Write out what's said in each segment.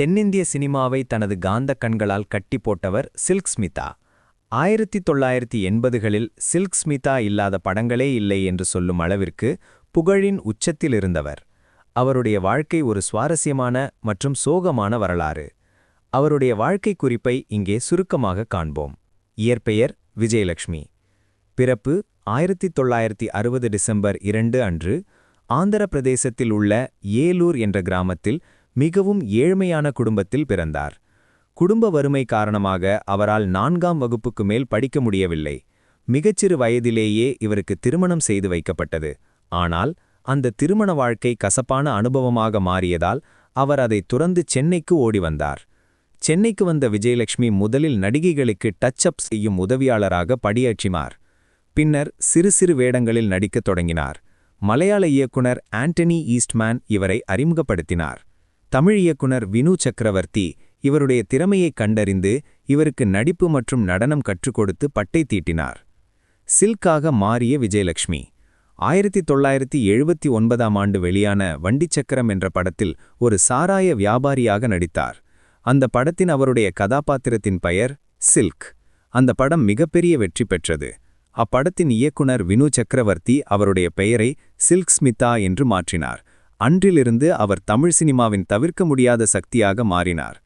தென்னிந்திய சினிமாவை தனது காந்த கண்களால் கட்டி போட்டவர் சில்க் ஸ்மிதா. ஆயிரத்தி தொள்ளாயிரத்தி எண்பதுகளில் சில்க் ஸ்மிதா இல்லாத படங்களே இல்லை என்று சொல்லும் அளவிற்கு புகழின் உச்சத்தில் இருந்தவர். அவருடைய வாழ்க்கை ஒரு சுவாரஸ்யமான மற்றும் சோகமான வரலாறு. அவருடைய வாழ்க்கை குறிப்பை இங்கே சுருக்கமாக காண்போம். இயற்பெயர் விஜயலட்சுமி பிறப்பு ஆயிரத்தி தொள்ளாயிரத்தி அறுபது டிசம்பர் இரண்டு அன்று ஆந்திர பிரதேசத்தில் உள்ள ஏலூர் என்ற கிராமத்தில் மிகவும் ஏழ்மையான குடும்பத்தில் பிறந்தார். குடும்ப வறுமை காரணமாக அவரால் நான்காம் வகுப்புக்கு மேல் படிக்க முடியவில்லை. மிகச்சிறு வயதிலேயே இவருக்கு திருமணம் செய்து வைக்கப்பட்டது. ஆனால் அந்த திருமண வாழ்க்கை கசப்பான அனுபவமாக மாறியதால் அவர் அதை துறந்து சென்னைக்கு ஓடி வந்தார். சென்னைக்கு வந்த விஜயலட்சுமி முதலில் நடிகைகளுக்கு டச் அப் செய்யும் உதவியாளராக படியாற்றினார். பின்னர் சிறு சிறு வேடங்களில் நடிக்கத் தொடங்கினார். மலையாள இயக்குனர் ஆண்டனி ஈஸ்ட்மேன் இவரை அறிமுகப்படுத்தினார். தமிழ் இயக்குனர் வினு சக்கரவர்த்தி இவருடைய திறமையைக் கண்டறிந்து இவருக்கு நடிப்பு மற்றும் நடனம் கற்றுக் கொடுத்து பட்டை தீட்டினார். சில்காக மாறிய விஜயலட்சுமி. ஆயிரத்தி தொள்ளாயிரத்தி எழுபத்தி ஒன்பதாம் ஆண்டு வெளியான வண்டிச்சக்கரம் என்ற படத்தில் ஒரு சாராய வியாபாரியாக நடித்தார். அந்த படத்தின் அவருடைய கதாபாத்திரத்தின் பெயர் சில்க். அந்த படம் மிகப்பெரிய வெற்றி பெற்றது. அப்படத்தின் இயக்குனர் வினு சக்கரவர்த்தி அவருடைய பெயரை சில்க் ஸ்மிதா என்று மாற்றினார். அன்றிலிருந்து அவர் தமிழ் சினிமாவின் தவிர்க்க முடியாத சக்தியாக மாறினார்.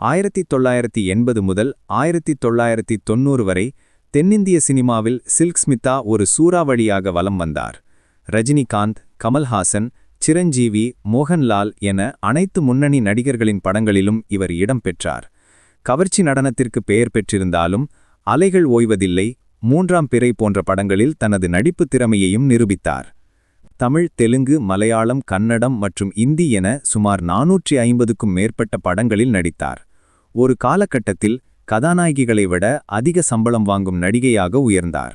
ஆயிரத்தி தொள்ளாயிரத்தி எண்பது முதல் ஆயிரத்தி தொள்ளாயிரத்தி தொன்னூறு வரை தென்னிந்திய சினிமாவில் சில்க் ஸ்மிதா ஒரு சூறாவளியாக வலம் வந்தார். ரஜினிகாந்த் கமல்ஹாசன் சிரஞ்சீவி மோகன்லால் என அனைத்து முன்னணி நடிகர்களின் படங்களிலும் இவர் இடம் பெற்றார். கவர்ச்சி நடனத்திற்கு பெயர் பெற்றிருந்தாலும் அலைகள் ஓய்வதில்லை மூன்றாம் பிறை போன்ற படங்களில் தனது நடிப்பு திறமையையும் நிரூபித்தார். தமிழ் தெலுங்கு மலையாளம் கன்னடம் மற்றும் இந்தி என சுமார் நாநூற்றி ஐம்பதுக்கும் மேற்பட்ட படங்களில் நடித்தார். ஒரு காலகட்டத்தில் கதாநாயகிகளை விட அதிக சம்பளம் வாங்கும் நடிகையாக உயர்ந்தார்.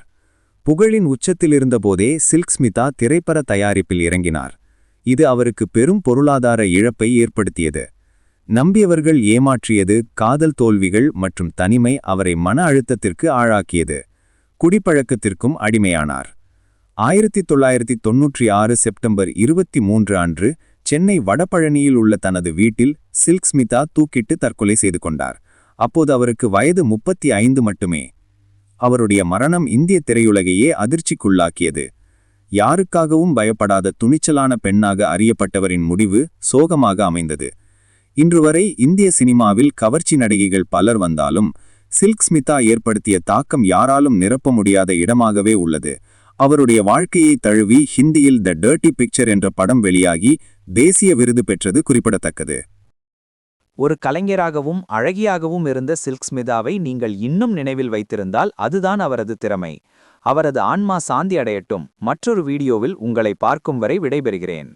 புகழின் உச்சத்தில் இருந்தபோதே சில்க் ஸ்மிதா திரைப்பட தயாரிப்பில் இறங்கினார். இது அவருக்கு பெரும் பொருளாதார இழப்பை ஏற்படுத்தியது. நம்பியவர்கள் ஏமாற்றியது காதல் தோல்விகள் மற்றும் தனிமை அவரை மன அழுத்தத்திற்கு ஆளாக்கியது. குடிப்பழக்கத்திற்கும் அடிமையானார். ஆயிரத்தி தொள்ளாயிரத்தி தொன்னூற்றி ஆறு செப்டம்பர் இருபத்தி மூன்று அன்று சென்னை வடபழனியில் உள்ள தனது வீட்டில் சில்க் ஸ்மிதா தூக்கிட்டு தற்கொலை செய்து கொண்டார். அப்போது அவருக்கு வயது முப்பத்தி ஐந்து மட்டுமே. அவருடைய மரணம் இந்திய திரையுலகையே அதிர்ச்சிக்குள்ளாக்கியது. யாருக்காகவும் பயப்படாத துணிச்சலான பெண்ணாக அறியப்பட்டவரின் முடிவு சோகமாக அமைந்தது. இன்று வரை இந்திய சினிமாவில் கவர்ச்சி நடிகைகள் பலர் வந்தாலும் சில்க் ஸ்மிதா ஏற்படுத்திய தாக்கம் யாராலும் நிரப்ப முடியாத இடமாகவே உள்ளது. அவருடைய வாழ்க்கையை தழுவி ஹிந்தியில் த டர்ட்டி பிக்சர் என்ற படம் வெளியாகி தேசிய விருது பெற்றது குறிப்பிடத்தக்கது. ஒரு கலைஞராகவும் அழகியாகவும் இருந்த சில்க் ஸ்மிதாவை நீங்கள் இன்னும் நினைவில் வைத்திருந்தால் அதுதான் அவரது திறமை. அவரது ஆன்மா சாந்தி அடையட்டும் மற்றொரு வீடியோவில் உங்களை பார்க்கும் வரை விடைபெறுகிறேன்.